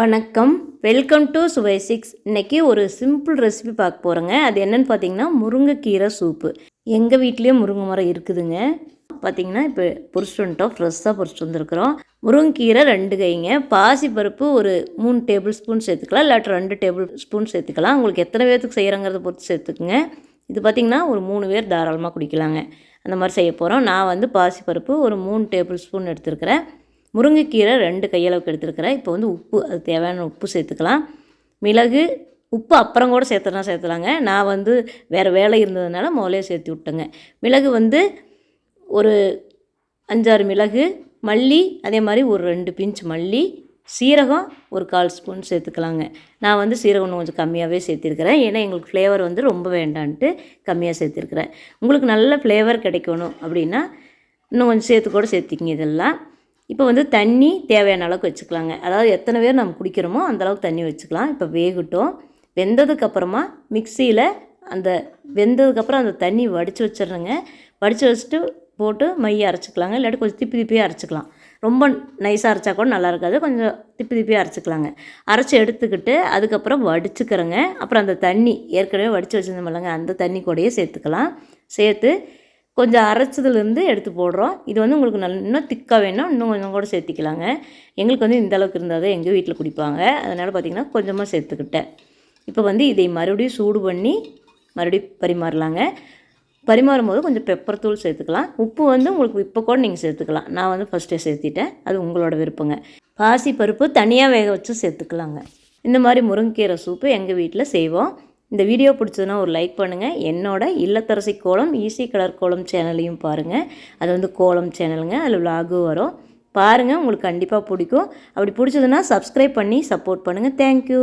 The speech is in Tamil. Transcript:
வணக்கம். வெல்கம் டு சுவை சிக்ஸ் இன்றைக்கி ஒரு சிம்பிள் ரெசிபி பார்க்க போகிறோங்க அது என்னென்னு பார்த்தீங்கன்னா முருங்கைக்கீரை சூப்பு. எங்கள் வீட்லேயே முருங்கை மரம் இருக்குதுங்க. பார்த்தீங்கன்னா இப்போ பொரிச்சிட்டு வந்துட்டோம். ஃப்ரெஷ்ஷாக பொரிச்சிட்டு வந்திருக்கிறோம். முருங்கைக்கீரை ரெண்டு கைங்க. பாசி பருப்பு ஒரு மூணு டேபிள் ஸ்பூன் சேர்த்துக்கலாம். இல்லாட்டி ரெண்டு டேபிள் ஸ்பூன் சேர்த்துக்கலாம். உங்களுக்கு எத்தனை பேர்த்துக்கு செய்கிறங்கிறத பொறுத்து சேர்த்துக்குங்க. இது பார்த்திங்கன்னா ஒரு மூணு பேர் தாராளமாக குடிக்கலாங்க. அந்த மாதிரி செய்ய போகிறோம் நான் வந்து பாசி பருப்பு ஒரு மூணு டேபிள் ஸ்பூன் எடுத்துருக்கிறேன். முருங்கைக்கீரை ரெண்டு கையளவுக்கு எடுத்துருக்கிறேன். இப்போ வந்து உப்பு அது தேவையான உப்பு சேர்த்துக்கலாம். மிளகு உப்பு அப்புறம் கூட சேர்த்துனா சேர்த்துலாங்க. நான் வந்து வேறு வேலை இருந்ததுனால முதலே சேர்த்து விட்டேங்க. மிளகு வந்து ஒரு அஞ்சாறு மிளகு மல்லி அதே மாதிரி ஒரு ரெண்டு பிஞ்ச் மல்லி சீரகம் ஒரு கால் ஸ்பூன் சேர்த்துக்கலாங்க. நான் வந்து சீரகம் இன்னும் கொஞ்சம் கம்மியாகவே சேர்த்திருக்கிறேன். ஏன்னா எங்களுக்கு ஃப்ளேவர் வந்து ரொம்ப வேண்டான்ட்டு கம்மியாக சேர்த்திருக்கிறேன். உங்களுக்கு நல்ல ஃப்ளேவர் கிடைக்கணும் அப்படின்னா இன்னும் கொஞ்சம் சேர்த்து கூட சேர்த்திக்கிங்க இதெல்லாம். இப்போ வந்து தண்ணி தேவையான அளவுக்கு வச்சுக்கலாங்க. அதாவது எத்தனை பேர் நம்ம குடிக்கிறோமோ அந்தளவுக்கு தண்ணி வச்சுக்கலாம். இப்போ வேகட்டும். வெந்ததுக்கப்புறமா மிக்சியில் அந்த வெந்ததுக்கப்புறம் அந்த தண்ணி வடித்து வச்சிடுறேங்க. வடித்து வச்சுட்டு போட்டு மைய அரைச்சிக்கலாங்க. இல்லாட்டி கொஞ்சம் திப்பி திப்பியாக அரைச்சிக்கலாம். ரொம்ப நைஸாக அரைச்சா கூட நல்லா இருக்காது. கொஞ்சம் திப்பி திப்பியாக அரைச்சிக்கலாங்க. அரைச்சி எடுத்துக்கிட்டு அதுக்கப்புறம் வடிச்சுக்கிறேங்க. அப்புறம் அந்த தண்ணி ஏற்கனவே வடித்து வச்சுருந்தோம்லங்க அந்த தண்ணி கூடயே சேர்த்துக்கலாம். சேர்த்து கொஞ்சம் அரைச்சதுலேருந்து எடுத்து போடுறோம். இது வந்து உங்களுக்கு நல்ல இன்னும் திக்காக வேணும் இன்னும் கொஞ்சம் கூட சேர்த்திக்கலாங்க. எங்களுக்கு வந்து இந்த அளவுக்கு இருந்தால் தான் எங்கள் வீட்டில் குடிப்பாங்க. அதனால் பார்த்திங்கன்னா கொஞ்சமாக சேர்த்துக்கிட்டேன். இப்போ வந்து இதை மறுபடியும் சூடு பண்ணி மறுபடியும் பரிமாறலாங்க. பரிமாறும் போது கொஞ்சம் பெப்பர் தூள் சேர்த்துக்கலாம். உப்பு வந்து உங்களுக்கு இப்போ கூட நீங்கள் சேர்த்துக்கலாம். நான் வந்து ஃபஸ்ட்டே சேர்த்திட்டேன். அது உங்களோட விருப்பங்க. பாசி பருப்பு தனியாக வேக வச்சு சேர்த்துக்கலாங்க. இந்த மாதிரி முருங்கைக்கீரை சூப்பு எங்கள் வீட்டில் செய்வோம். இந்த வீடியோ பிடிச்சதுன்னா ஒரு லைக் பண்ணுங்கள் என்னோட இல்லத்தரசி கோலம் ஈஸி கலர் கோலம் சேனலையும் பாருங்கள் அது வந்து கோலம் சேனலுங்க. அதில் விலாகும் வரும். பாருங்கள் உங்களுக்கு கண்டிப்பாக பிடிக்கும். அப்படி பிடிச்சதுன்னா சப்ஸ்கிரைப் பண்ணி சப்போர்ட் பண்ணுங்கள் தேங்க்யூ